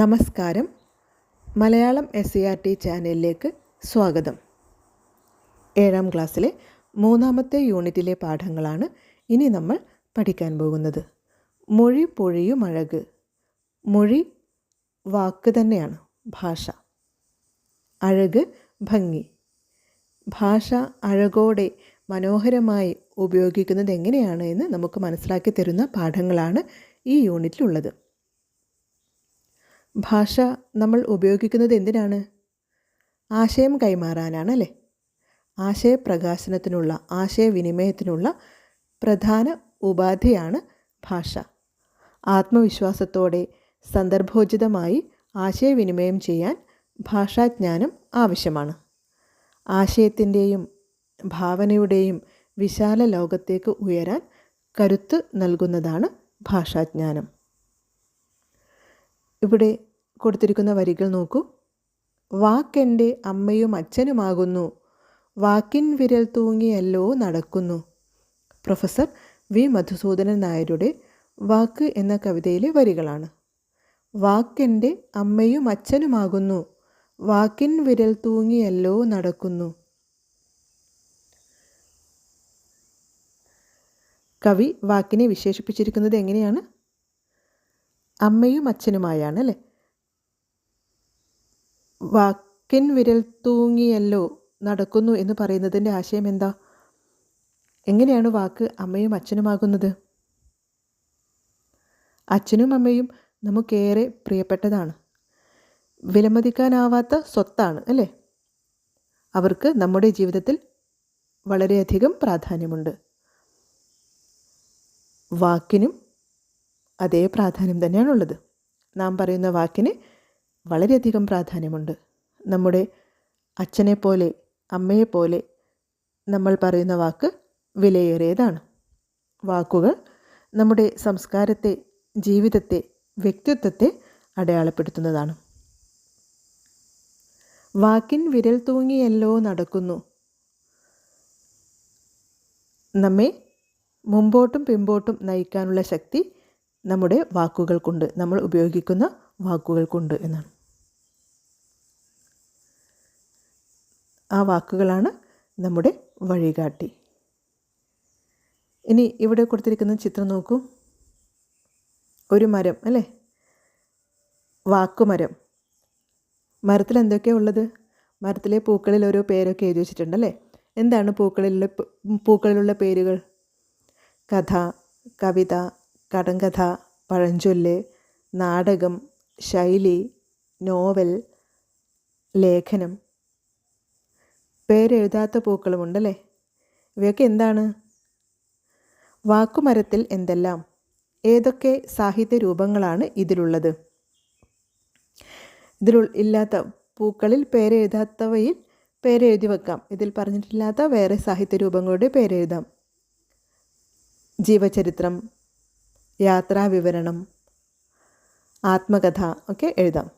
നമസ്കാരം. Malayalam S C R T ചാനലിലേക്ക് സ്വാഗതം. ഏഴാം ക്ലാസ്സിലെ മൂന്നാമത്തെ യൂണിറ്റിലെ പാഠങ്ങളാണ് ഇനി നമ്മൾ പഠിക്കാൻ പോകുന്നത്. മൊഴി പൊഴിയും അഴക് മൊഴി വാക്ക് തന്നെയാണ് ഭാഷ. അഴക് ഭംഗി. ഭാഷ അഴകോടെ മനോഹരമായി ഉപയോഗിക്കുന്നത് എങ്ങനെയാണ് എന്ന് നമുക്ക് മനസ്സിലാക്കി തരുന്ന പാഠങ്ങളാണ് ഈ യൂണിറ്റിലുള്ളത്. ഭാഷ നമ്മൾ ഉപയോഗിക്കുന്നത് എന്തിനാണ്? ആശയം കൈമാറാനാണ് അല്ലേ ആശയപ്രകാശനത്തിനുള്ള ആശയവിനിമയത്തിനുള്ള പ്രധാന ഉപാധിയാണ് ഭാഷ. ആത്മവിശ്വാസത്തോടെ സന്ദർഭോചിതമായി ആശയവിനിമയം ചെയ്യാൻ ഭാഷാജ്ഞാനം ആവശ്യമാണ്. ആശയത്തിന്റെയും ഭാവനയുടെയും വിശാല ലോകത്തേക്ക് ഉയരാൻ കരുത്ത് നൽകുന്നതാണ് ഭാഷാജ്ഞാനം. ഇവിടെ കൊടുത്തിരിക്കുന്ന വരികൾ നോക്കൂ. വാക്കെന്റെ അമ്മയും അച്ഛനുമാകുന്നു. വാക്കിൻ വിരൽ തൂങ്ങിയല്ലോ നടക്കുന്നു. Professor V. മധുസൂദനൻ നായരുടെ വാക്ക് എന്ന കവിതയിലെ വരികളാണ്. വാക്കെന്റെ അമ്മയും അച്ഛനുമാകുന്നു. വാക്കിൻ വിരൽ തൂങ്ങിയല്ലോ നടക്കുന്നു. കവി വാക്കിനെ വിശേഷിപ്പിച്ചിരിക്കുന്നത് എങ്ങനെയാണ്? അമ്മയും അച്ഛനുമായാണ് അല്ലേ? വാക്കിൻ വിരൽ തൂങ്ങിയല്ലോ നടക്കുന്നു എന്ന് പറയുന്നതിന്റെ ആശയം എന്താ? എങ്ങനെയാണ് വാക്ക് അമ്മയും അച്ഛനുമാകുന്നത്? അച്ഛനും അമ്മയും നമുക്കേറെ പ്രിയപ്പെട്ടതാണ്. വിലമതിക്കാനാവാത്ത സ്വത്താണ് അല്ലേ? അവർക്ക് നമ്മുടെ ജീവിതത്തിൽ വളരെയധികം പ്രാധാന്യമുണ്ട്. വാക്കിനും അതേ പ്രാധാന്യം തന്നെയാണുള്ളത്. നാം പറയുന്ന വാക്കിന് വളരെയധികം പ്രാധാന്യമുണ്ട്. നമ്മുടെ അച്ഛനെപ്പോലെ അമ്മയെപ്പോലെ അമ്മയെ പോലെ നമ്മൾ പറയുന്ന വാക്ക് വിലയേറിയതാണ്. വാക്കുകൾ നമ്മുടെ സംസ്കാരത്തെ ജീവിതത്തെ വ്യക്തിത്വത്തെ അടയാളപ്പെടുത്തുന്നതാണ്. വാക്കിൻ വിരൽ തൂങ്ങിയല്ലോ നടക്കുന്നു. നമ്മെ മുമ്പോട്ടും പിമ്പോട്ടും നയിക്കാനുള്ള ശക്തി നമ്മുടെ വാക്കുകൾക്കുണ്ട്. നമ്മൾ ഉപയോഗിക്കുന്ന വാക്കുകൾക്കുണ്ട് എന്നാണ്. ആ വാക്കുകളാണ് നമ്മുടെ വഴികാട്ടി. ഇനി ഇവിടെ കൊടുത്തിരിക്കുന്ന ചിത്രം നോക്കൂ. ഒരു മരം അല്ലേ? വാക്കുമരം. മരത്തിൽ എന്തൊക്കെയാണ് ഉള്ളത്? മരത്തിലെ പൂക്കളിൽ ഓരോ പേരൊക്കെ എഴുതി വെച്ചിട്ടുണ്ട് അല്ലേ? എന്താണ് പൂക്കളിലുള്ള പൂക്കളിലുള്ള പേരുകൾ? കഥ കവിത കടങ്കഥ പഴഞ്ചൊല്ല് നാടകം ശൈലി നോവൽ ലേഖനം. പേരെഴുതാത്ത പൂക്കളുമുണ്ടല്ലേ? ഇവയൊക്കെ എന്താണ്? വാക്കുമരത്തിൽ എന്തെല്ലാം? ഏതൊക്കെ സാഹിത്യ രൂപങ്ങളാണ് ഇതിലുള്ളത്? ഇതിൽ ഇല്ലാത്ത പൂക്കളിൽ പേരെഴുതാത്തവയിൽ പേരെഴുതി വെക്കാം. ഇതിൽ പറഞ്ഞിട്ടില്ലാത്ത വേറെ സാഹിത്യ രൂപങ്ങളുടെ പേരെഴുതാം. ജീവചരിത്രം യാത്രാവിവരണം ആത്മകഥ ഒക്കെ എഴുതാം.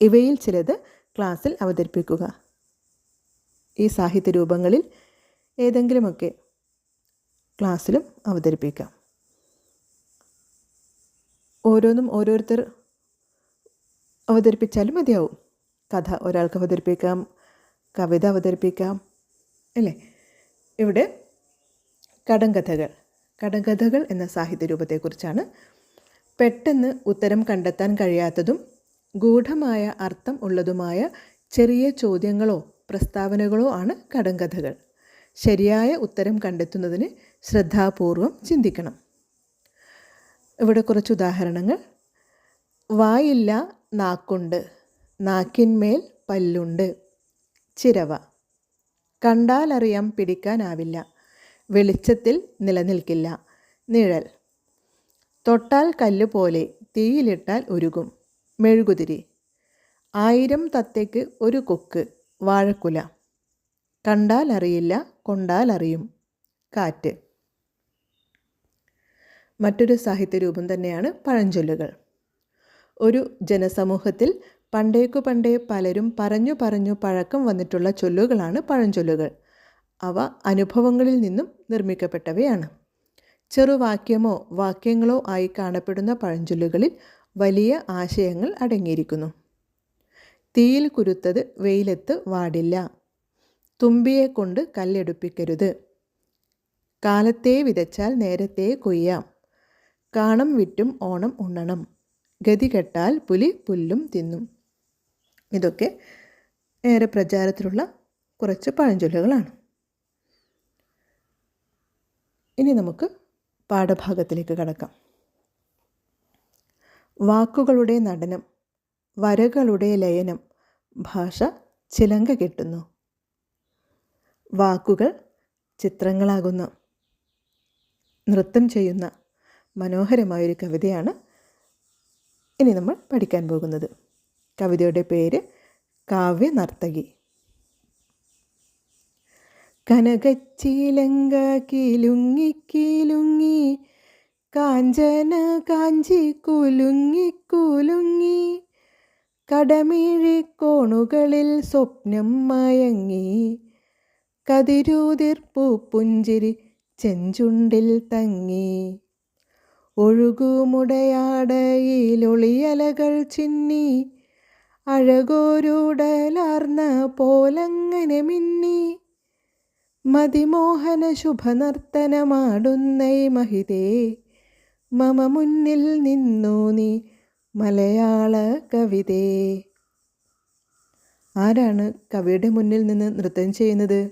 ഇവയിൽ ചിലത് ക്ലാസ്സിൽ അവതരിപ്പിക്കുക. ഈ സാഹിത്യ രൂപങ്ങളിൽ ഏതെങ്കിലുമൊക്കെ ക്ലാസ്സിലും അവതരിപ്പിക്കാം. ഓരോന്നും ഓരോരുത്തർ അവതരിപ്പിച്ചാലും മതിയാവും. കഥ ഒരാൾക്ക് അവതരിപ്പിക്കാം കവിത അവതരിപ്പിക്കാം അല്ലേ? ഇവിടെ കടങ്കഥകൾ. കടങ്കഥകൾ എന്ന സാഹിത്യ രൂപത്തെക്കുറിച്ചാണ്. പെട്ടെന്ന് ഉത്തരം കണ്ടെത്താൻ കഴിയാത്തതും ഗൂഢമായ അർത്ഥം ഉള്ളതുമായ ചെറിയ ചോദ്യങ്ങളോ പ്രസ്താവനകളോ ആണ് കടങ്കഥകൾ. ശരിയായ ഉത്തരം കണ്ടെത്തുന്നതിന് ശ്രദ്ധാപൂർവം ചിന്തിക്കണം. ഇവിടെ കുറച്ച് ഉദാഹരണങ്ങൾ. വായില്ല നാക്കുണ്ട് നാക്കിന്മേൽ പല്ലുണ്ട് ചിരവ. കണ്ടാലറിയാം പിടിക്കാനാവില്ല വെളിച്ചത്തിൽ നിലനിൽക്കില്ല നിഴൽ. തൊട്ടാൽ കല്ല് പോലെ തീയിലിട്ടാൽ ഉരുകും മെഴുകുതിരി. ആയിരം തത്തയ്ക്ക് ഒരു കൊക്ക്. വാഴക്കുല. കണ്ടാൽ അറിയില്ല കൊണ്ടാൽ അറിയും കാറ്റ്. മറ്റൊരു സാഹിത്യ രൂപം തന്നെയാണ് പഴഞ്ചൊല്ലുകൾ. ഒരു ജനസമൂഹത്തിൽ പണ്ടേക്കു പണ്ടേ പലരും പറഞ്ഞു പറഞ്ഞു പഴക്കം വന്നിട്ടുള്ള ചൊല്ലുകളാണ് പഴഞ്ചൊല്ലുകൾ. അവ അനുഭവങ്ങളിൽ നിന്നും നിർമ്മിക്കപ്പെട്ടവയാണ്. ചെറുവാക്യമോ വാക്യങ്ങളോ ആയി കാണപ്പെടുന്ന പഴഞ്ചൊല്ലുകളിൽ വലിയ ആശയങ്ങൾ അടങ്ങിയിരിക്കുന്നു. തീയിൽ കുരുത്തത് വെയിലത്ത് വാടില്ല. തുമ്പിയെ കൊണ്ട് കല്ലെടുപ്പിക്കരുത്. കാലത്തെ വിതച്ചാൽ നേരത്തെ കൊയ്യാം. കാണം വിറ്റും ഓണം ഉണ്ണണം. ഗതി കെട്ടാൽ പുലി പുല്ലും തിന്നും. ഇതൊക്കെ ഏറെ പ്രചാരത്തിലുള്ള കുറച്ച് പഴഞ്ചൊല്ലുകളാണ്. ഇനി നമുക്ക് പാഠഭാഗത്തിലേക്ക് കടക്കാം. വാക്കുകളുടെ നടനം. വരകളുടെ ലയനം ഭാഷ ചിലങ്ക കെട്ടുന്നു. വാക്കുകൾ ചിത്രങ്ങളാകുന്നു. നൃത്തം ചെയ്യുന്ന മനോഹരമായൊരു കവിതയാണ് ഇനി നമ്മൾ പഠിക്കാൻ പോകുന്നത്. കവിതയുടെ പേര് കാവ്യ നർത്തകി കനകച്ചീലങ്ക കിലുങ്ങി കിലുങ്ങി കാഞ്ചന കാഞ്ചി കുലുങ്ങി കുലുങ്ങി കടമിഴിക്കോണുകളിൽ സ്വപ്നം മയങ്ങി. കതിരൂതിർപ്പൂ പുഞ്ചിരി ചെഞ്ചുണ്ടിൽ തങ്ങി. ഒഴുകുമുടയാടയിലൊളിയലകൾ ചിന്നി. അഴകോരുടലാർന്ന പോലങ്ങനെ മിന്നി. മതിമോഹന ശുഭനർത്തനമാടുന്നൈ മഹിതേ. മമ മുന്നിൽ നിന്നു നീ മലയാള കവിതേ. ആരാണ് കവിയുടെ മുന്നിൽ നിന്ന് നൃത്തം ചെയ്യുന്നത്?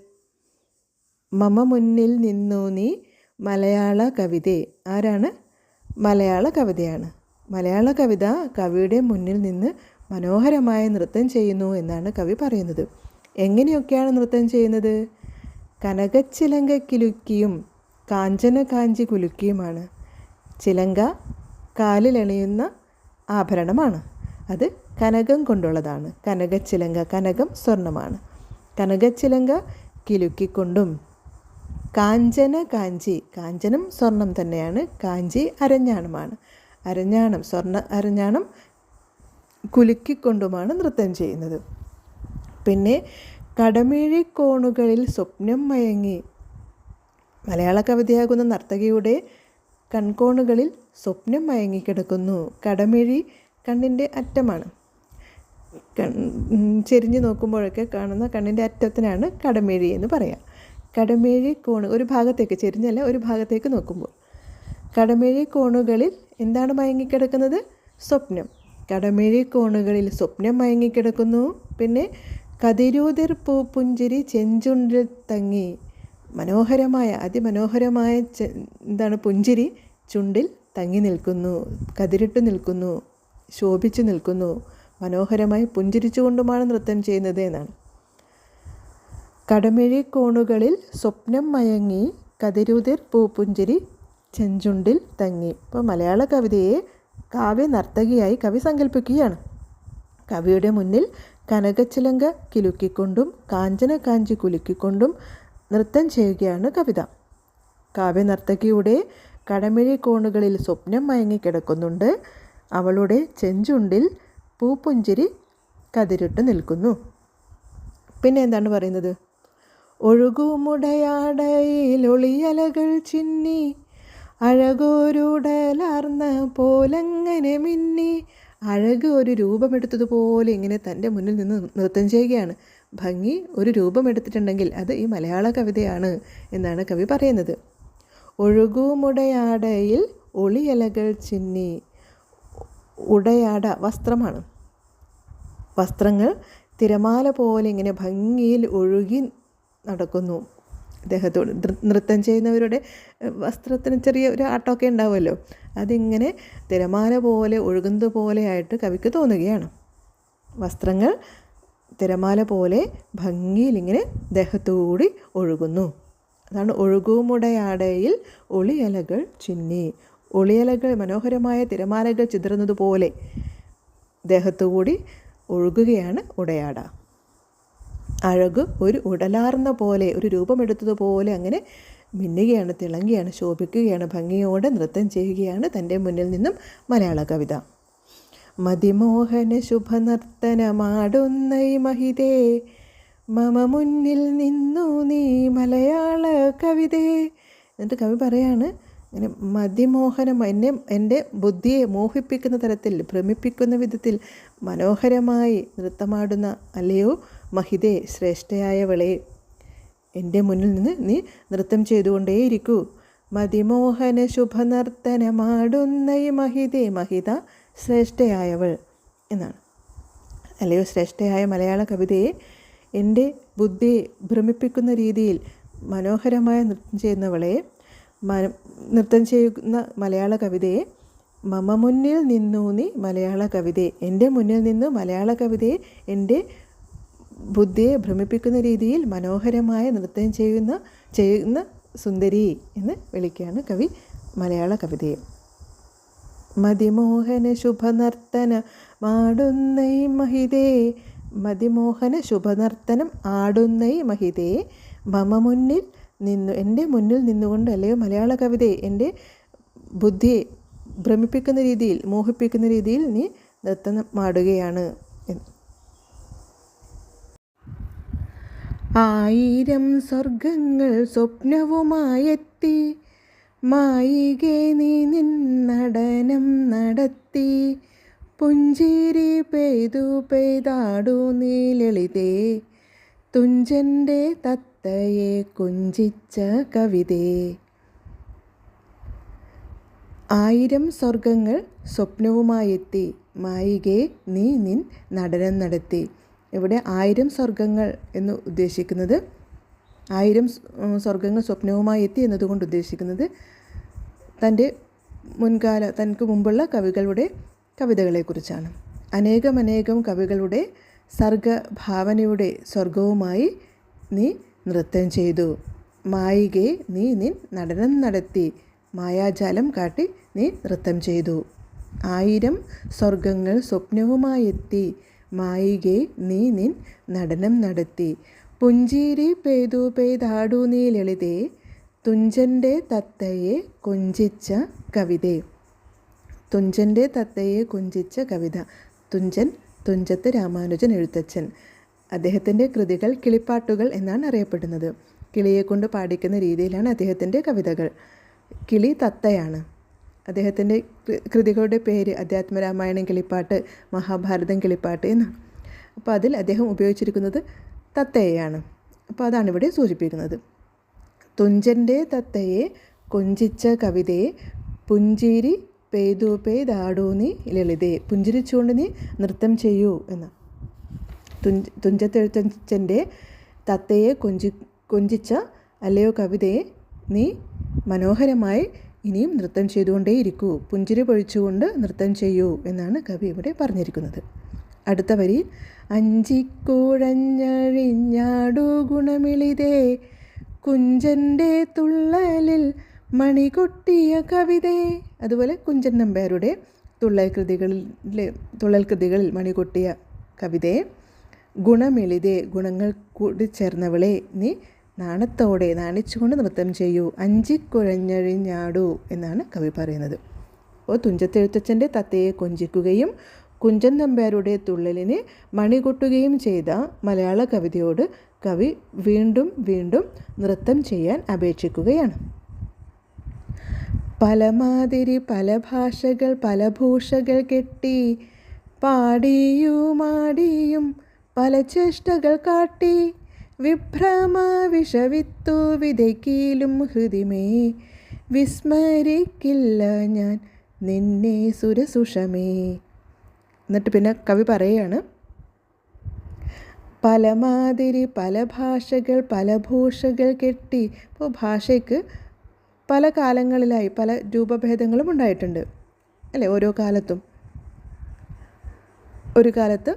മമ മുന്നിൽ നിന്നു നീ മലയാള കവിതേ. ആരാണ്? മലയാള കവിതയാണ്. മലയാള കവിത കവിയുടെ മുന്നിൽ നിന്ന് മനോഹരമായ നൃത്തം ചെയ്യുന്നു എന്നാണ് കവി പറയുന്നത്. എങ്ങനെയൊക്കെയാണ് നൃത്തം ചെയ്യുന്നത്? കനകച്ചിലങ്ക കിലുക്കിയും കാഞ്ചന കാഞ്ചി കുലുക്കിയുമാണ്. ചിലങ്ക കാലിലണിയുന്ന ആഭരണമാണ്. അത് കനകം കൊണ്ടുള്ളതാണ്. കനകച്ചിലങ്ക കനകം സ്വർണമാണ് കനകച്ചിലങ്ക കിലുക്കിക്കൊണ്ടും കാഞ്ചന കാഞ്ചി കാഞ്ചനം സ്വർണം തന്നെയാണ്. കാഞ്ചി അരഞ്ഞാണമാണ്. അരഞ്ഞാണം സ്വർണ അരഞ്ഞാണം കുലുക്കിക്കൊണ്ടുമാണ് നൃത്തം ചെയ്യുന്നത്. പിന്നെ കടമിഴിക്കോണുകളിൽ സ്വപ്നം മയങ്ങി മലയാള കവിതയാകുന്ന നർത്തകിയുടെ കൺകോണുകളിൽ സ്വപ്നം മയങ്ങിക്കിടക്കുന്നു. കടമിഴി കണ്ണിന്റെ അറ്റമാണ്. ചെരിഞ്ഞു നോക്കുമ്പോഴൊക്കെ കാണുന്ന കണ്ണിന്റെ അറ്റത്തിനാണ് കടമേഴി എന്ന് പറയാം. കടമേഴി കോണ് ഒരു ഭാഗത്തേക്ക് ചെരിഞ്ഞല്ല ഒരു ഭാഗത്തേക്ക് നോക്കുമ്പോൾ. കടമേഴി കോണുകളിൽ എന്താണ് മയങ്ങിക്കിടക്കുന്നത്? സ്വപ്നം. കടമേഴി കോണുകളിൽ സ്വപ്നം മയങ്ങിക്കിടക്കുന്നു. പിന്നെ കതിരൂതിർ പൂ പുഞ്ചിരി ചെഞ്ചുണ്ടിൽ തങ്ങി. മനോഹരമായ അതിമനോഹരമായ എന്താണ് പുഞ്ചിരി? ചുണ്ടിൽ തങ്ങി നിൽക്കുന്നു കതിരിട്ട് നിൽക്കുന്നു ശോഭിച്ചു നിൽക്കുന്നു മനോഹരമായി പുഞ്ചിരിച്ചുകൊണ്ടുമാണ് നൃത്തം ചെയ്യുന്നത് എന്നാണ്. കടമിഴി കോണുകളിൽ സ്വപ്നം മയങ്ങി കതിരുതിർ പൂപ്പുഞ്ചിരി ചെഞ്ചുണ്ടിൽ തങ്ങി. ഇപ്പോൾ മലയാള കവിതയെ കാവ്യ നർത്തകിയായി കവി സങ്കല്പിക്കുകയാണ് കവിയുടെ മുന്നിൽ കനകച്ചിലങ്ക കിലുക്കിക്കൊണ്ടും കാഞ്ചന കാഞ്ചി കുലുക്കിക്കൊണ്ടും നൃത്തം ചെയ്യുകയാണ് കവിത. കാവ്യ നർത്തകിയുടെ കടമിഴി കോണുകളിൽ സ്വപ്നം മയങ്ങിക്കിടക്കുന്നുണ്ട് അവളുടെ ചെഞ്ചുണ്ടിൽ പൂപ്പുഞ്ചിരി കതിരിട്ട് നിൽക്കുന്നു. പിന്നെ എന്താണ് പറയുന്നത്? ഒഴുകുമുടയാടയിലൊളിയലകൾ ചിന്നി അഴകോരുടലാർന്ന പോലെങ്ങനെ മിന്നി അഴക് ഒരു രൂപമെടുത്തതുപോലെ ഇങ്ങനെ തന്റെ മുന്നിൽ നിന്ന് നൃത്തം ചെയ്യുകയാണ്. ഭംഗി ഒരു രൂപമെടുത്തിട്ടുണ്ടെങ്കിൽ അത് ഈ മലയാള കവിതയാണ് എന്നാണ് കവി പറയുന്നത്. ഒഴുകുമുടയാടയിൽ ഒളിയലകൾ ചിന്നി. ഉടയാട വസ്ത്രമാണ്. വസ്ത്രങ്ങൾ തിരമാല പോലെ ഇങ്ങനെ ഭംഗിയിൽ ഒഴുകി നടക്കുന്നു. അദ്ദേഹത്തോട് നൃത്തം ചെയ്യുന്നവരുടെ വസ്ത്രത്തിന് ചെറിയ ഒരു ആട്ടമൊക്കെ ഉണ്ടാവുമല്ലോ. അതിങ്ങനെ തിരമാല പോലെ ഒഴുകുന്നത് പോലെയായിട്ട് കവിക്ക് തോന്നുകയാണ്. വസ്ത്രങ്ങൾ തിരമാല പോലെ ഭംഗിയിൽ ഇങ്ങനെ ദേഹത്തുകൂടി ഒഴുകുന്നു. അതാണ് ഒഴുകുമുടയാടയിൽ ഒളിയലകൾ ചിന്നി. ഒളിയലകൾ മനോഹരമായ തിരമാലകൾ ചിതറുന്നത് പോലെ ദേഹത്തുകൂടി ഒഴുകുകയാണ് ഉടയാട. അഴക് ഒരു ഉടലാർന്ന പോലെ ഒരു രൂപമെടുത്തതുപോലെ അങ്ങനെ മിന്നുകയാണ് തിളങ്ങുകയാണ് ശോഭിക്കുകയാണ് ഭംഗിയോടെ നൃത്തം ചെയ്യുകയാണ് തന്റെ മുന്നിൽ നിന്നും മലയാള കവിത. മതിമോഹന ശുഭനർത്തനമാടുന്ന മഹിതേ മമ മുന്നിൽ നിന്നു നീ മലയാള കവിതേ. എന്നിട്ട് കവി പറയാണ് അങ്ങനെ മതിമോഹനം എന്നെ എന്റെ ബുദ്ധിയെ മോഹിപ്പിക്കുന്ന തരത്തിൽ ഭ്രമിപ്പിക്കുന്ന വിധത്തിൽ മനോഹരമായി നൃത്തമാടുന്ന അല്ലയോ മഹിതേ ശ്രേഷ്ഠയായവളെ എന്റെ മുന്നിൽ നിന്ന് നീ നൃത്തം ചെയ്തുകൊണ്ടേയിരിക്കൂ. മതിമോഹന ശുഭനർത്തനമാടുന്ന ഈ മഹിതേ മഹിത ശ്രേഷ്ഠയായവൾ എന്നാണ്. അല്ലയോ ശ്രേഷ്ഠയായ മലയാള കവിതയെ എന്റെ ബുദ്ധിയെ ഭ്രമിപ്പിക്കുന്ന രീതിയിൽ മനോഹരമായ നൃത്തം ചെയ്യുന്നവളെ നൃത്തം ചെയ്യുന്ന മലയാള കവിതയെ മമ മുന്നിൽ നിന്നു നീ മലയാള കവിതയെ എന്റെ മുന്നിൽ നിന്ന് മലയാള കവിതയെ എന്റെ ബുദ്ധിയെ ഭ്രമിപ്പിക്കുന്ന രീതിയിൽ മനോഹരമായ നൃത്തം ചെയ്യുന്ന ചെയ്യുന്ന സുന്ദരി എന്ന് വിളിക്കുകയാണ് കവി മലയാള കവിതയെ. മതിമോഹന ശുഭനർത്തന മാടുന്നൈ മഹിതേ മതിമോഹന ശുഭനർത്തനം ആടുന്നൈ മഹിതേ. മമ മുന്നിൽ നിന്നു എന്റെ മുന്നിൽ നിന്നുകൊണ്ട് അല്ലയോ മലയാള കവിതയെ എന്റെ ബുദ്ധിയെ ഭ്രമിപ്പിക്കുന്ന രീതിയിൽ മോഹിപ്പിക്കുന്ന രീതിയിൽ നീ നൃത്തം മാടുകയാണ് ആയിരം സ്വർഗങ്ങൾ സ്വപ്നവുമായെത്തി മായികെ നീ നിന്നടനം നടത്തി. പുഞ്ചിരി പെയ്തു പെയ്താടു നീ ലളിതേ തുഞ്ചന്റെ തത്തയെ കുഞ്ചിച്ച കവിതേ. ആയിരം സ്വർഗങ്ങൾ സ്വപ്നവുമായെത്തി. മായികെ നീ നിൻ നടനം നടത്തി. ഇവിടെ ആയിരം സ്വർഗങ്ങൾ എന്ന് ഉദ്ദേശിക്കുന്നത് ആയിരം സ്വർഗങ്ങൾ സ്വപ്നവുമായി എത്തി എന്നതുകൊണ്ട് ഉദ്ദേശിക്കുന്നത് തന്റെ മുൻകാല തനിക്ക് മുമ്പുള്ള കവികളുടെ കവിതകളെക്കുറിച്ചാണ്. അനേകം അനേകം കവികളുടെ സർഗഭാവനയുടെ സ്വർഗവുമായി നീ നൃത്തം ചെയ്തു. മായികെ നീ നിൻ നടനം നടത്തി. മായാജാലം കാട്ടി നീ നൃത്തം ചെയ്തു. ആയിരം സ്വർഗങ്ങൾ സ്വപ്നവുമായെത്തി. മായികെ നീ നിൻ നടനം നടത്തി. പുഞ്ചീരി പെയ്തു പെയ്താടു നീ ലളിതേ. തുഞ്ചന്റെ തത്തയെ കൊഞ്ചിച്ച കവിതേ. തുഞ്ചന്റെ തത്തയെ കുഞ്ചിച്ച കവിത. തുഞ്ചൻ തുഞ്ചത്ത് രാമാനുജൻ എഴുത്തച്ഛൻ. അദ്ദേഹത്തിന്റെ കൃതികൾ കിളിപ്പാട്ടുകൾ എന്നാണ് അറിയപ്പെടുന്നത്. കിളിയെ കൊണ്ട് പാടിക്കുന്ന രീതിയിലാണ് അദ്ദേഹത്തിന്റെ കവിതകൾ. കിളി തത്തയാണ്. അദ്ദേഹത്തിന്റെ കൃതികളുടെ പേര് അധ്യാത്മരാമായണം കിളിപ്പാട്ട് മഹാഭാരതം കിളിപ്പാട്ട് എന്നാണ്. അപ്പോൾ അതിൽ അദ്ദേഹം ഉപയോഗിച്ചിരിക്കുന്നത് തത്തയെയാണ്. അപ്പോൾ അതാണ് ഇവിടെ സൂചിപ്പിക്കുന്നത്. തുഞ്ചന്റെ തത്തയെ കൊഞ്ചിച്ച കവിതയെ പുഞ്ചിരി പെയ്തു പെയ്താടൂ നീ പുഞ്ചിരിച്ചുകൊണ്ടിനി പുഞ്ചിരിച്ചുകൊണ്ട് നൃത്തം ചെയ്യൂ എന്ന്. തുഞ്ച തുഞ്ചത്തെഴുത്തച്ഛന്റെ തത്തയെ കൊഞ്ചി കൊഞ്ചിച്ച അല്ലയോ കവിതയെ നീ മനോഹരമായി ഇനിയും നൃത്തം ചെയ്തുകൊണ്ടേയിരിക്കൂ. പുഞ്ചിരി പൊഴിച്ചുകൊണ്ട് നൃത്തം ചെയ്യൂ എന്നാണ് കവി ഇവിടെ പറഞ്ഞിരിക്കുന്നത്. അടുത്ത വരി. അഞ്ചിക്കുഴഞ്ഞഴിഞ്ഞാടു ഗുണമിളിതേ? കുഞ്ചന്റെ തുള്ളലിൽ മണികൊട്ടിയ കവിതേ. അതുപോലെ കുഞ്ചൻ നമ്പ്യാരുടെ തുള്ളൽ കൃതികളിലെ തുള്ളൽ കൃതികളിൽ മണികൊട്ടിയ കവിതയെ ഗുണമെളിതേ ഗുണങ്ങൾ കൂടി ചേർന്നവളെ നീ നാണത്തോടെ നാണിച്ചുകൊണ്ട് നൃത്തം ചെയ്യൂ അഞ്ചിക്കുഴഞ്ഞഴിഞ്ഞാടൂ എന്നാണ് കവി പറയുന്നത്. ഓ തുഞ്ചത്തെഴുത്തച്ഛന്റെ തത്തയെ കൊഞ്ചിക്കുകയും കുഞ്ചൻ നമ്പ്യാരുടെ തുള്ളലിനെ മണികൊട്ടുകയും ചെയ്ത മലയാള കവിതയോട് കവി വീണ്ടും വീണ്ടും നൃത്തം ചെയ്യാൻ അപേക്ഷിക്കുകയാണ്. പലമാതിരി പല ഭാഷകൾ പല ഭൂഷകൾ കെട്ടി പാടിയുമാടിയും പല ചേഷ്ടകൾ കാട്ടി. വിഭ്രമ വിഷവിത്തു വിതയ്ക്കിലും ഹൃദിമേ വിസ്മരിക്കില്ല ഞാൻ നിന്നെ സുരസുഷമേ. എന്നിട്ട് പിന്നെ കവി പറയുകയാണ് പലമാതിരി പല ഭാഷകൾ പല ഭൂഷകൾ കെട്ടി. ഇപ്പോൾ ഭാഷയ്ക്ക് പല കാലങ്ങളിലായി പല രൂപഭേദങ്ങളും ഉണ്ടായിട്ടുണ്ട്. അല്ലേ? ഓരോ കാലത്തും. ഒരു കാലത്ത്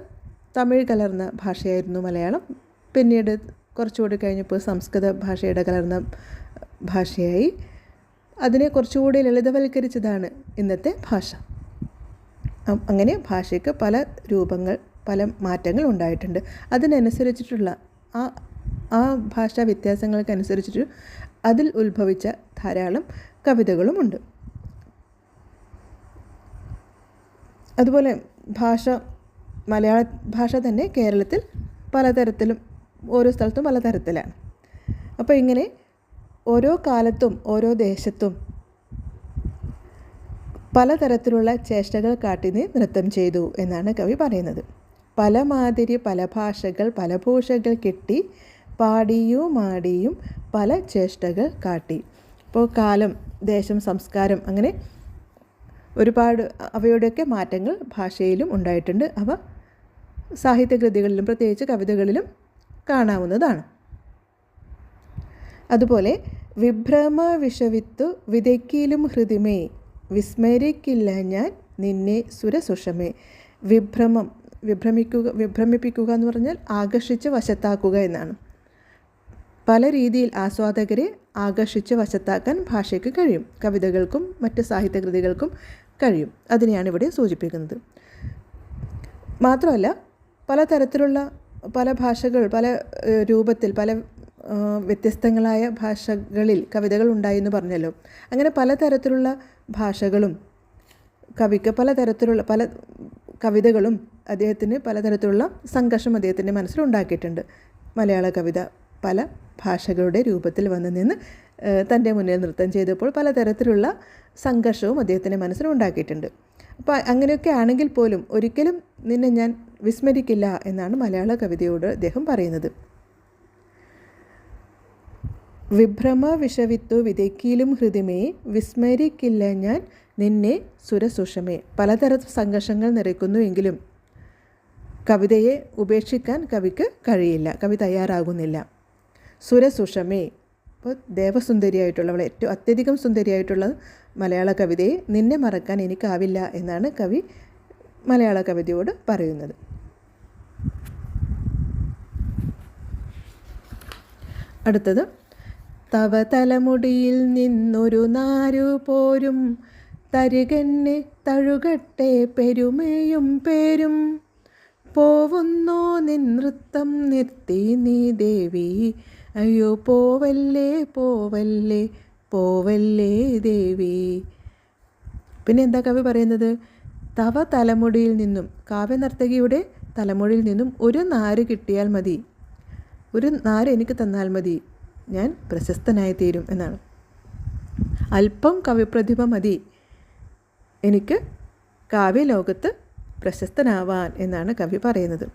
തമിഴ് കലർന്ന ഭാഷയായിരുന്നു മലയാളം. പിന്നീട് കുറച്ചുകൂടി കഴിഞ്ഞപ്പോൾ സംസ്കൃത ഭാഷയുടെ കലർന്ന ഭാഷയായി. അതിനെ കുറച്ചുകൂടി ലളിതവൽക്കരിച്ചതാണ് ഇന്നത്തെ ഭാഷ. അങ്ങനെ ഭാഷയ്ക്ക് പല രൂപങ്ങൾ പല മാറ്റങ്ങൾ ഉണ്ടായിട്ടുണ്ട്. അതിനനുസരിച്ചിട്ടുള്ള ആ ആ ഭാഷാ വ്യത്യാസങ്ങൾക്കനുസരിച്ചിട്ട് അതിൽ ഉത്ഭവിച്ച ധാരാളം കവിതകളുമുണ്ട്. അതുപോലെ ഭാഷ മലയാള ഭാഷ തന്നെ കേരളത്തിൽ പലതരത്തിലും ഓരോ സ്ഥലത്തും പലതരത്തിലാണ്. അപ്പോൾ ഇങ്ങനെ ഓരോ കാലത്തും ഓരോ ദേശത്തും പലതരത്തിലുള്ള ചേഷ്ടകൾ കാട്ടി നീ നൃത്തം ചെയ്തു എന്നാണ് കവി പറയുന്നത്. പല മാതിരി പല ഭാഷകൾ പല ഭൂഷകൾ കെട്ടി പാടിയും മാടിയും പല ചേഷ്ടകൾ കാട്ടി. ഇപ്പോൾ കാലം ദേശം സംസ്കാരം അങ്ങനെ ഒരുപാട് അവയുടെയൊക്കെ മാറ്റങ്ങൾ ഭാഷയിലും ഉണ്ടായിട്ടുണ്ട്. അവ സാഹിത്യകൃതികളിലും പ്രത്യേകിച്ച് കവിതകളിലും കാണാവുന്നതാണ്. അതുപോലെ വിഭ്രമ വിഷവിത്തു വിതയ്ക്കിലും ഹൃദിമേ വിസ്മരിക്കില്ല ഞാൻ നിന്നെ സുരസുഷമേ. വിഭ്രമം വിഭ്രമിക്കുക വിഭ്രമിപ്പിക്കുക എന്ന് പറഞ്ഞാൽ ആകർഷിച്ച് വശത്താക്കുക എന്നാണ്. പല രീതിയിൽ ആസ്വാദകരെ ആകർഷിച്ച് വശത്താക്കാൻ ഭാഷയ്ക്ക് കഴിയും. കവിതകൾക്കും മറ്റ് സാഹിത്യകൃതികൾക്കും കഴിയും. അതിനെയാണ് ഇവിടെ സൂചിപ്പിക്കുന്നത്. മാത്രമല്ല പലതരത്തിലുള്ള പല ഭാഷകൾ പല രൂപത്തിൽ പല വ്യത്യസ്തങ്ങളായ ഭാഷകളിൽ കവിതകൾ ഉണ്ടായി എന്ന് പറഞ്ഞല്ലോ. അങ്ങനെ പലതരത്തിലുള്ള ഭാഷകളും കവിക്ക് പലതരത്തിലുള്ള പല കവിതകളും അദ്ദേഹത്തിന് പലതരത്തിലുള്ള സംഘർഷം അദ്ദേഹത്തിന്റെ മനസ്സിലുണ്ടാക്കിയിട്ടുണ്ട് മലയാള കവിത പല ഭാഷകളുടെ രൂപത്തിൽ വന്ന് നിന്ന് തന്റെ മുന്നിൽ നൃത്തം ചെയ്തപ്പോൾ പലതരത്തിലുള്ള സംഘർഷവും അദ്ദേഹത്തിന്റെ മനസ്സിലുണ്ടാക്കിയിട്ടുണ്ട് അപ്പോൾ അങ്ങനെയൊക്കെ ആണെങ്കിൽ പോലും ഒരിക്കലും നിന്നെ ഞാൻ വിസ്മരിക്കില്ല എന്നാണ് മലയാള കവിതയോട് അദ്ദേഹം പറയുന്നത്. വിഭ്രമ വിഷവിത്തു വിതയ്ക്കിലും ഹൃദയമേ വിസ്മരിക്കില്ല ഞാൻ നിന്നെ സുരസുഷമേ. പലതര സംഘർഷങ്ങൾ നിറയ്ക്കുന്നു എങ്കിലും കവിതയെ ഉപേക്ഷിക്കാൻ കവിക്ക് കഴിയില്ല കവി തയ്യാറാകുന്നില്ല. സുരസുഷമേ. അപ്പോൾ ദേവസുന്ദരിയായിട്ടുള്ളവൾ ഏറ്റവും അത്യധികം സുന്ദരിയായിട്ടുള്ള മലയാള കവിതയെ നിന്നെ മറക്കാൻ എനിക്കാവില്ല എന്നാണ് കവി മലയാള കവിതയോട് പറയുന്നത്. അടുത്തത് തവ തലമുടിയിൽ നിന്നൊരു നാരു പോരും തരികന്നെ തഴുകട്ടെ പെരുമേയും പേരും. പോവുന്നോ നിൻ നൃത്തം നിർത്തി നീ ദേവി അയ്യോ പോവല്ലേ പോവല്ലേ പോവല്ലേ ദേവി. പിന്നെ എന്താ കവി പറയുന്നത്? തവ തലമുടിയിൽ നിന്നും കാവ്യനർത്തകിയുടെ തലമുടിയിൽ നിന്നും ഒരു നാര് കിട്ടിയാൽ മതി. ഒരു നാര് എനിക്ക് തന്നാൽ മതി. ഞാൻ പ്രശസ്തനായി തീരും എന്നാണ്. അല്പം കവിപ്രതിഭ മതി. എനിക്ക് കാവ്യലോകത്ത് പ്രശസ്തനാവാൻ എന്നാണ് കവി പറയുന്നത്.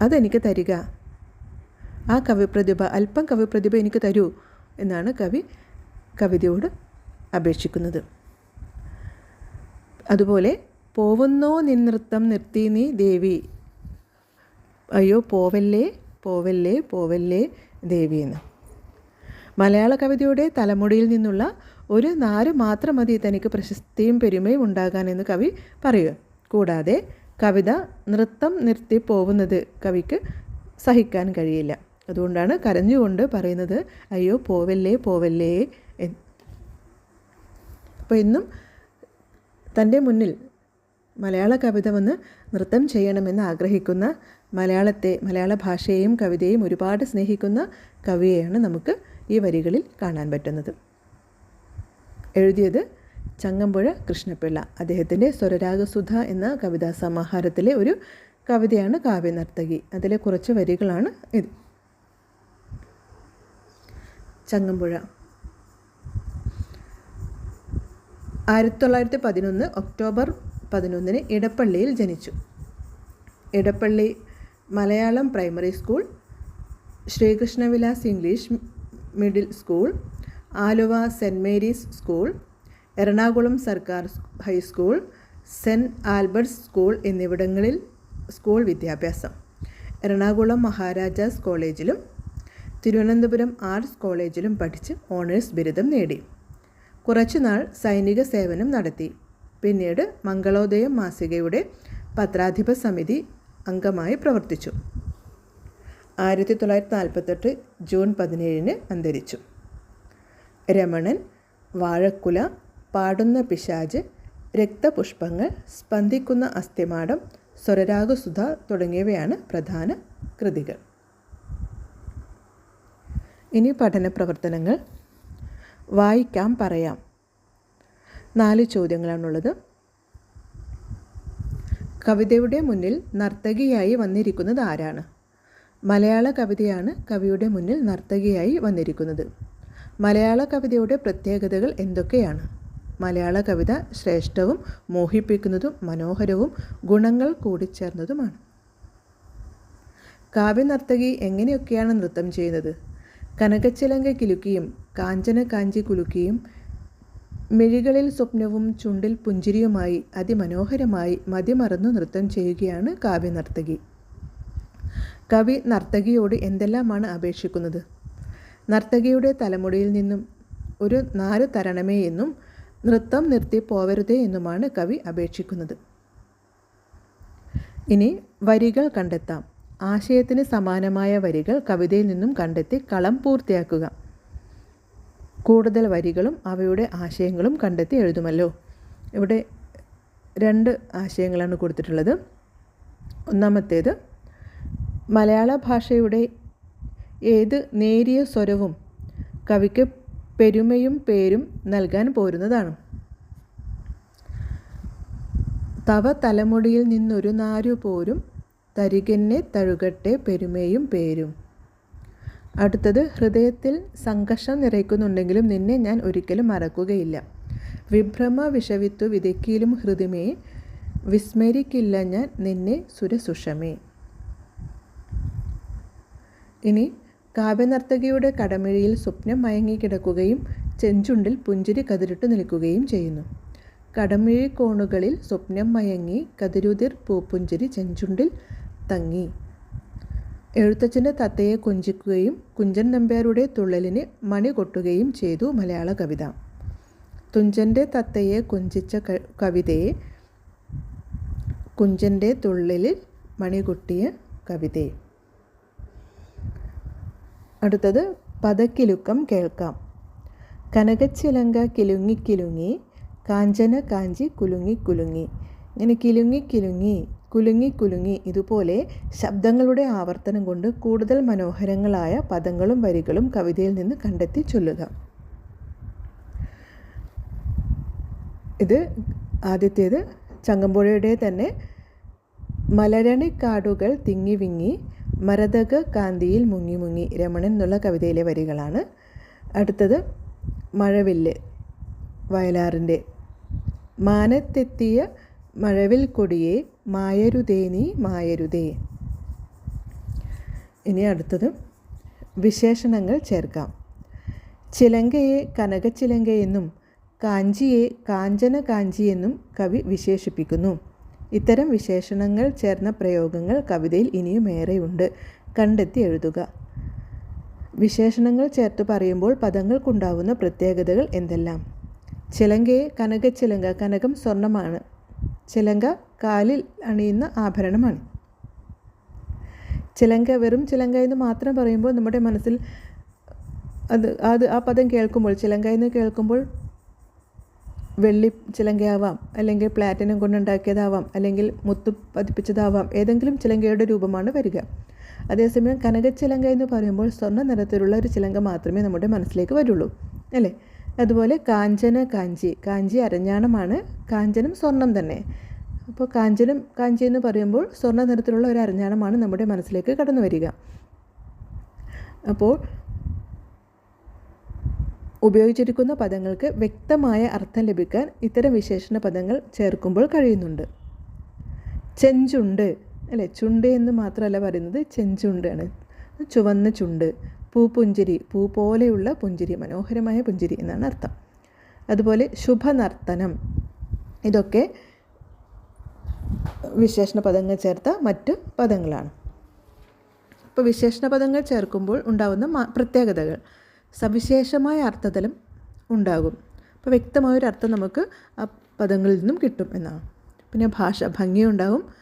അതെനിക്ക് തരിക. ആ കവിപ്രതിഭ അല്പം കവിപ്രതിഭ എനിക്ക് തരൂ എന്നാണ് കവി കവിതയോട് അപേക്ഷിക്കുന്നത്. അതുപോലെ പോവുന്നോ നിന്നൃത്തം നിർത്തി നീ ദേവി? അയ്യോ പോവല്ലേ പോവല്ലേ പോവല്ലേ ദേവി എന്ന്. മലയാള കവിതയുടെ തലമുടിയിൽ നിന്നുള്ള ഒരു നാര് മാത്രം മതി തനിക്ക് പ്രശസ്തിയും പെരുമയും ഉണ്ടാകാനെന്ന് കവി പറയുക. കൂടാതെ കവിത നൃത്തം നിർത്തി പോകുന്നത് കവിക്ക് സഹിക്കാൻ കഴിയില്ല. അതുകൊണ്ടാണ് കരഞ്ഞുകൊണ്ട് പറയുന്നത് അയ്യോ പോവല്ലേ പോവല്ലേ അപ്പോൾ ഇന്നും തന്റെ മുന്നിൽ മലയാള കവിത വന്ന് നൃത്തം ചെയ്യണമെന്ന് ആഗ്രഹിക്കുന്ന മലയാളത്തെ മലയാള ഭാഷയെയും കവിതയെയും ഒരുപാട് സ്നേഹിക്കുന്ന കവിയെയാണ് നമുക്ക് ഈ വരികളിൽ കാണാൻ പറ്റുന്നത്. എഴുതിയത് ചങ്ങമ്പുഴ കൃഷ്ണപിള്ള. അദ്ദേഹത്തിന്റെ സ്വരരാഗസുധ എന്ന കവിതാ സമാഹാരത്തിലെ ഒരു കവിതയാണ് കാവ്യനർത്തകി. അതിലെ കുറച്ച് വരികളാണ് ഇത്. ചങ്ങമ്പുഴ. ആയിരത്തി തൊള്ളായിരത്തി പതിനൊന്ന് ഒക്ടോബർ പതിനൊന്നിന് ഇടപ്പള്ളിയിൽ ജനിച്ചു. Edappally Malayalam primary school Sreekrishnavilas English middle school Aluva saint Mary's school Ernakulam സർക്കാർ high school saint Albert's school എന്നിവിടങ്ങളിൽ സ്കൂൾ വിദ്യാഭ്യാസം. എറണാകുളം മഹാരാജാസ് കോളേജിലും തിരുവനന്തപുരം ആർട്സ് കോളേജിലും പഠിച്ച് ഓണേഴ്സ് ബിരുദം നേടി. കുറച്ചുനാൾ സൈനിക സേവനം നടത്തി. പിന്നീട് മംഗളോദയം മാസികയുടെ പത്രാധിപ സമിതി അംഗമായി പ്രവർത്തിച്ചു. ആയിരത്തി തൊള്ളായിരത്തി നാൽപ്പത്തെട്ട് ജൂൺ പതിനേഴിന് അന്തരിച്ചു. രമണൻ വാഴക്കുല പാടുന്ന പിശാജ് രക്തപുഷ്പങ്ങൾ സ്പന്ദിക്കുന്ന അസ്ഥിമാടം സ്വരരാഗസുധ തുടങ്ങിയവയാണ് പ്രധാന കൃതികൾ. ഇനി പഠന പ്രവർത്തനങ്ങൾ വായിക്കാം പറയാം. നാല് ചോദ്യങ്ങളാണുള്ളത്. കവിതയുടെ മുന്നിൽ നർത്തകിയായി വന്നിരിക്കുന്നത് ആരാണ്? മലയാള കവിതയാണ് കവിയുടെ മുന്നിൽ നർത്തകിയായി വന്നിരിക്കുന്നത്. മലയാള കവിതയുടെ പ്രത്യേകതകൾ എന്തൊക്കെയാണ്? മലയാള കവിത ശ്രേഷ്ഠവും മോഹിപ്പിക്കുന്നതും മനോഹരവും ഗുണങ്ങൾ കൂടിച്ചേർന്നതുമാണ്. കാവ്യനർത്തകി എങ്ങനെയൊക്കെയാണ് നൃത്തം ചെയ്യുന്നത്? കനകച്ചിലങ്ക കിലുക്കിയും കാഞ്ചന കാഞ്ചി കുലുക്കിയും മിഴികളിൽ സ്വപ്നവും ചുണ്ടിൽ പുഞ്ചിരിയുമായി അതിമനോഹരമായി മതിമറന്നു നൃത്തം ചെയ്യുകയാണ് കാവ്യനർത്തകി കവി നർത്തകിയോട് എന്തെല്ലാമാണ് അപേക്ഷിക്കുന്നത്? നർത്തകിയുടെ തലമുടിയിൽ നിന്നും ഒരു നാല് തരണമേ എന്നും നൃത്തം നിർത്തി പോവരുതേ എന്നുമാണ് കവി അപേക്ഷിക്കുന്നത്. ഇനി വരികൾ കണ്ടെത്താം. ആശയത്തിന് സമാനമായ വരികൾ കവിതയിൽ നിന്നും കണ്ടെത്തി കളം പൂർത്തിയാക്കുക. കൂടുതൽ വരികളും അവയുടെ ആശയങ്ങളും കണ്ടെത്തി എഴുതുമല്ലോ. ഇവിടെ രണ്ട് ആശയങ്ങളാണ് കൊടുത്തിട്ടുള്ളത്. ഒന്നാമത്തേത് മലയാള ഭാഷയുടെ ഏത് നേരിയ സ്വരവും കവിക്ക് പെരുമയും പേരും നൽകാൻ പോരുന്നതാണ്. തവ തലമുടിയിൽ നിന്നൊരു നാരു പോരും തരികെന്നെ തഴുകട്ടെ പെരുമയും പേരും. അടുത്തത് ഹൃദയത്തിൽ സംഘർഷം നിറയ്ക്കുന്നുണ്ടെങ്കിലും നിന്നെ ഞാൻ ഒരിക്കലും മറക്കുകയില്ല. വിഭ്രമ വിഷവിത്തു വിതക്കിയിലും ഹൃദയമേ വിസ്മരിക്കില്ല ഞാൻ നിന്നെ സുരസുഷമേ. ഇനി കാവ്യനർത്തകിയുടെ കടമിഴിയിൽ സ്വപ്നം മയങ്ങിക്കിടക്കുകയും ചെഞ്ചുണ്ടിൽ പുഞ്ചിരി കതിരിട്ട് നിൽക്കുകയും ചെയ്യുന്നു. കടമിഴി കോണുകളിൽ സ്വപ്നം മയങ്ങി കതിരുതിർ പൂപ്പുഞ്ചിരി ചെഞ്ചുണ്ടിൽ തങ്ങി. എഴുത്തച്ഛന്റെ തത്തയെ കൊഞ്ചിക്കുകയും കുഞ്ചൻ നമ്പ്യാരുടെ തുള്ളലിന് മണി കൊട്ടുകയും ചെയ്തു മലയാള കവിത. തുഞ്ചന്റെ തത്തയെ കൊഞ്ചിച്ച കവിതയെ കുഞ്ചന്റെ തുള്ളലിൽ മണി കൊട്ടിയ കവിതയെ. അടുത്തത് പദക്കിലുക്കം കേൾക്കാം. കനകച്ചിലങ്ക കിലുങ്ങി കിലുങ്ങി കാഞ്ചന കാഞ്ചി കുലുങ്ങി കുലുങ്ങി. ഇങ്ങനെ കിലുങ്ങി കിലുങ്ങി കുലുങ്ങി കുലുങ്ങി ഇതുപോലെ ശബ്ദങ്ങളുടെ ആവർത്തനം കൊണ്ട് കൂടുതൽ മനോഹരങ്ങളായ പദങ്ങളും വരികളും കവിതയിൽ നിന്ന് കണ്ടെത്തി ചൊല്ലുക. ഇത് ആദ്യത്തേത്. ചങ്ങമ്പുഴയുടെ തന്നെ മലരണിക്കാടുകൾ തിങ്ങി വിങ്ങി മരതക കാന്തിയിൽ മുങ്ങി മുങ്ങി രമണൻ എന്നുള്ള കവിതയിലെ വരികളാണ്. അടുത്തത് മഴവില്ല് വയലാറിന്റെ മാനത്തെത്തിയ മഴവിൽ കൊടിയെ മായരുതേ നീ മായരുതേ. ഇനി അടുത്തത് വിശേഷണങ്ങൾ ചേർക്കാം. ചിലങ്കയെ കനകച്ചിലങ്കയെന്നും കാഞ്ചിയെ കാഞ്ചന കാഞ്ചിയെന്നും കവി വിശേഷിപ്പിക്കുന്നു. ഇത്തരം വിശേഷണങ്ങൾ ചേർന്ന പ്രയോഗങ്ങൾ കവിതയിൽ ഇനിയും ഏറെയുണ്ട്. കണ്ടെത്തി എഴുതുക. വിശേഷണങ്ങൾ ചേർത്ത് പറയുമ്പോൾ പദങ്ങൾക്കുണ്ടാവുന്ന പ്രത്യേകതകൾ എന്തെല്ലാം? ചിലങ്കയെ കനകച്ചിലങ്ക കനകം സ്വർണമാണ് ചിലങ്ക കാലിൽ അണിയുന്ന ആഭരണമാണ്. ചിലങ്ക വെറും ചിലങ്ക എന്ന് മാത്രം പറയുമ്പോൾ നമ്മുടെ മനസ്സിൽ അത് അത് ആ പദം കേൾക്കുമ്പോൾ ചിലങ്ക എന്ന് കേൾക്കുമ്പോൾ വെള്ളി ചിലങ്കയാവാം അല്ലെങ്കിൽ പ്ലാറ്റിനം കൊണ്ടുണ്ടാക്കിയതാവാം അല്ലെങ്കിൽ മുത്തു പതിപ്പിച്ചതാവാം ഏതെങ്കിലും ചിലങ്കയുടെ രൂപമാണ് വരിക. അതേസമയം കനകച്ചിലങ്ക എന്ന് പറയുമ്പോൾ സ്വർണ നിറത്തിലുള്ള ഒരു ചിലങ്ക മാത്രമേ നമ്മുടെ മനസ്സിലേക്ക് വരുള്ളൂ അല്ലേ? അതുപോലെ കാഞ്ചന കാഞ്ചി. കാഞ്ചി അരഞ്ഞാണമാണ്. കാഞ്ചനം സ്വർണം തന്നെ. അപ്പോൾ കാഞ്ചനം കാഞ്ചി എന്ന് പറയുമ്പോൾ സ്വർണ നിറത്തിലുള്ള ഒരു അരഞ്ഞാണമാണ് നമ്മുടെ മനസ്സിലേക്ക് കടന്നു വരിക. അപ്പോൾ ഉപയോഗിച്ചിരിക്കുന്ന പദങ്ങൾക്ക് വ്യക്തമായ അർത്ഥം ലഭിക്കാൻ ഇത്തരം വിശേഷണ പദങ്ങൾ ചേർക്കുമ്പോൾ കഴിയുന്നുണ്ട്. ചെഞ്ചുണ്ട്. അല്ലേ? ചുണ്ട് എന്ന് മാത്രമല്ല പറയുന്നത് ചെഞ്ചുണ്ടാണ്. ചുവന്ന ചുണ്ട്. പൂപുഞ്ചിരി പൂ പോലെയുള്ള പുഞ്ചിരി മനോഹരമായ പുഞ്ചിരി എന്നാണ് അർത്ഥം. അതുപോലെ ശുഭനർത്തനം. ഇതൊക്കെ വിശേഷണ പദങ്ങൾ ചേർത്ത മറ്റ് പദങ്ങളാണ്. അപ്പോൾ വിശേഷണ പദങ്ങൾ ചേർക്കുമ്പോൾ ഉണ്ടാകുന്ന പ്രത്യേകതകൾ. സവിശേഷമായ അർത്ഥതലം ഉണ്ടാകും. അപ്പോൾ വ്യക്തമായൊരു അർത്ഥം നമുക്ക് ആ പദങ്ങളിൽ നിന്നും കിട്ടും എന്നാണ്. പിന്നെ ഭാഷ ഭംഗിയുണ്ടാവും. ഇപ്പോൾ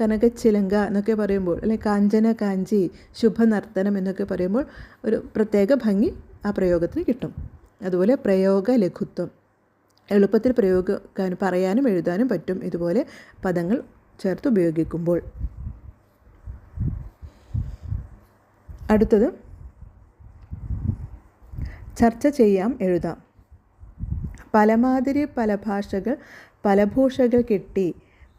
കനകച്ചിലങ്ക എന്നൊക്കെ പറയുമ്പോൾ അല്ലെ കാഞ്ചന കാഞ്ചി ശുഭനർത്തനം എന്നൊക്കെ പറയുമ്പോൾ ഒരു പ്രത്യേക ഭംഗി ആ പ്രയോഗത്തിന് കിട്ടും. അതുപോലെ പ്രയോഗ ലഘുത്വം. എളുപ്പത്തിൽ പ്രയോഗിക്കാൻ പറയാനും എഴുതാനും പറ്റും ഇതുപോലെ പദങ്ങൾ ചേർത്ത് ഉപയോഗിക്കുമ്പോൾ. അടുത്തത് ചർച്ച ചെയ്യാം എഴുതാം. പലമാതിരി പല ഭാഷകൾ പല ഭൂഷകൾ കെട്ടി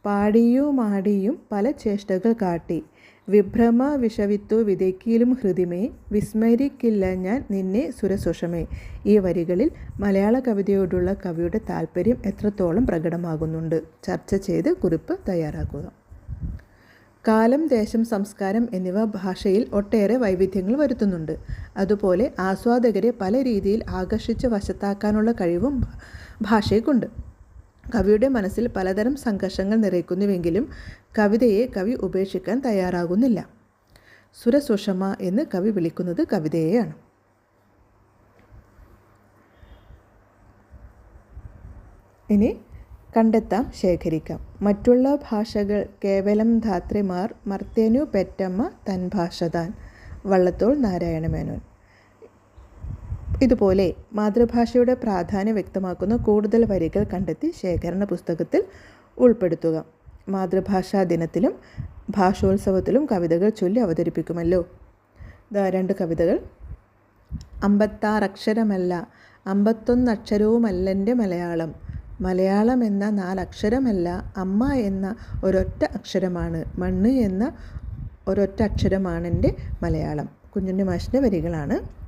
പാടിയും ആടിയും പല ചേഷ്ടകൾ കാട്ടി. വിഭ്രമ വിഷവിത്തു വിതയ്ക്കിലും ഹൃദിമേ വിസ്മരിക്കില്ല ഞാൻ നിന്നെ സുരസുഷമേ. ഈ വരികളിൽ മലയാള കവിതയോടുള്ള കവിയുടെ താല്പര്യം എത്രത്തോളം പ്രകടമാകുന്നുണ്ട്? ചർച്ച ചെയ്ത് കുറിപ്പ് തയ്യാറാക്കുക. കാലം ദേശം സംസ്കാരം എന്നിവ ഭാഷയിൽ ഒട്ടേറെ വൈവിധ്യങ്ങൾ വരുത്തുന്നുണ്ട്. അതുപോലെ ആസ്വാദകരെ പല രീതിയിൽ ആകർഷിച്ച് വശത്താക്കാനുള്ള കഴിവും ഭാഷയ്ക്കുണ്ട്. കവിയുടെ മനസ്സിൽ പലതരം സംഘർഷങ്ങൾ നിറയ്ക്കുന്നുവെങ്കിലും കവിതയെ കവി ഉപേക്ഷിക്കാൻ തയ്യാറാകുന്നില്ല. സുരസുഷമ എന്ന് കവി വിളിക്കുന്നത് കവിതയെയാണ്. ഇനി കണ്ടെത്താം ശേഖരിക്കാം. മറ്റുള്ള ഭാഷകൾ കേവലം ധാത്രിമാർ മർത്തേനു പെറ്റമ്മ തൻ ഭാഷതാൻ വള്ളത്തോൾ നാരായണമേനോൻ. ഇതുപോലെ മാതൃഭാഷയുടെ പ്രാധാന്യം വ്യക്തമാക്കുന്ന കൂടുതൽ വരികൾ കണ്ടെത്തി ശേഖരണ പുസ്തകത്തിൽ ഉൾപ്പെടുത്തുക. മാതൃഭാഷാ ദിനത്തിലും ഭാഷോത്സവത്തിലും കവിതകൾ ചൊല്ലി അവതരിപ്പിക്കുമല്ലോ. രണ്ട് കവിതകൾ. അമ്പത്താറക്ഷരമല്ല അമ്പത്തൊന്ന് അക്ഷരവുമല്ലെന്റെ മലയാളം. മലയാളം എന്ന നാലക്ഷരമല്ല അമ്മ എന്ന ഒരൊറ്റ അക്ഷരമാണ് മണ്ണ് എന്ന ഒരൊറ്റ അക്ഷരമാണ് എന്റെ മലയാളം. കുഞ്ഞുണ്ണി മാഷിന്റെ വരികളാണ്.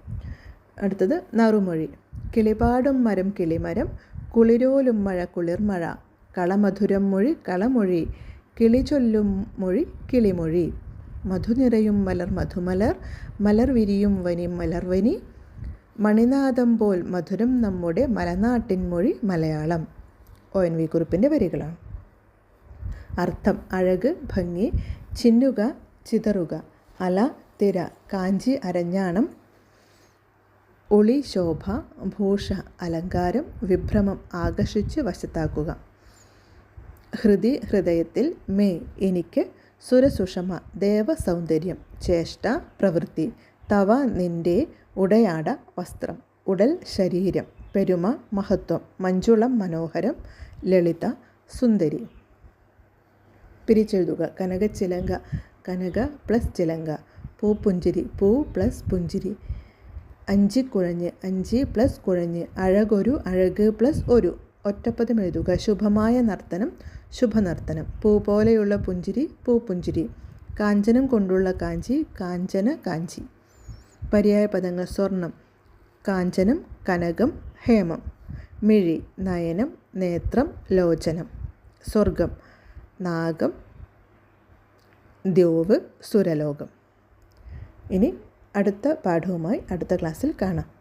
അടുത്തത് നറുമൊഴി. കിളിപാടും മരം കിളിമരം കുളിരോലും മഴ കുളിർമഴ കളമധുരം മൊഴി കളമൊഴി കിളി ചൊല്ലും മൊഴി കിളിമൊഴി. മധു നിറയും മലർ മധുമലർ മലർ വിരിയും വനി മലർവനി മണിനാഥം പോൽ മധുരം നമ്മുടെ മലനാട്ടിൻ മൊഴി മലയാളം. ഒ എൻ വി കുറിപ്പിന്റെ വരികളാണ്. അർത്ഥം അഴക് ഭംഗി ചിന്നുക ചിതറുക. അല തിര കാഞ്ചി അരഞ്ഞാണം ഒളി ശോഭ ഭൂഷ അലങ്കാരം വിഭ്രമം ആകർഷിച്ച് വശത്താക്കുക. ഹൃദി ഹൃദയത്തിൽ മേ എനിക്ക് സുരസുഷമ ദേവസൗന്ദര്യം ചേഷ്ട പ്രവൃത്തി തവ നിന്റെ ഉടയാട വസ്ത്രം ഉടൽ ശരീരം പെരുമ മഹത്വം മഞ്ജുളം മനോഹരം ലളിത സുന്ദരി. പിരിച്ചെഴുതുക. കനക ചിലങ്ക കനക പ്ലസ് ചിലങ്ക പൂ പുഞ്ചിരി പൂ പ്ലസ് പുഞ്ചിരി. അഞ്ച് കുഴഞ്ഞ് അഞ്ച് പ്ലസ് കുഴഞ്ഞ് അഴകൊരു അഴക് പ്ലസ് ഒരു. ഒറ്റപ്പദം എഴുതുക. ശുഭമായ നർത്തനം ശുഭനർത്തനം. പൂ പോലെയുള്ള പുഞ്ചിരി പൂ പുഞ്ചിരി. കാഞ്ചനം കൊണ്ടുള്ള കാഞ്ചി കാഞ്ചന കാഞ്ചി. പര്യായ പദങ്ങൾ സ്വർണം കാഞ്ചനം കനകം ഹേമം. മിഴി നയനം നേത്രം ലോചനം. സ്വർഗം നാഗം ദ്യോവ് സുരലോകം. ഇനി അടുത്ത പാഠവുമായി അടുത്ത ക്ലാസ്സിൽ കാണാം.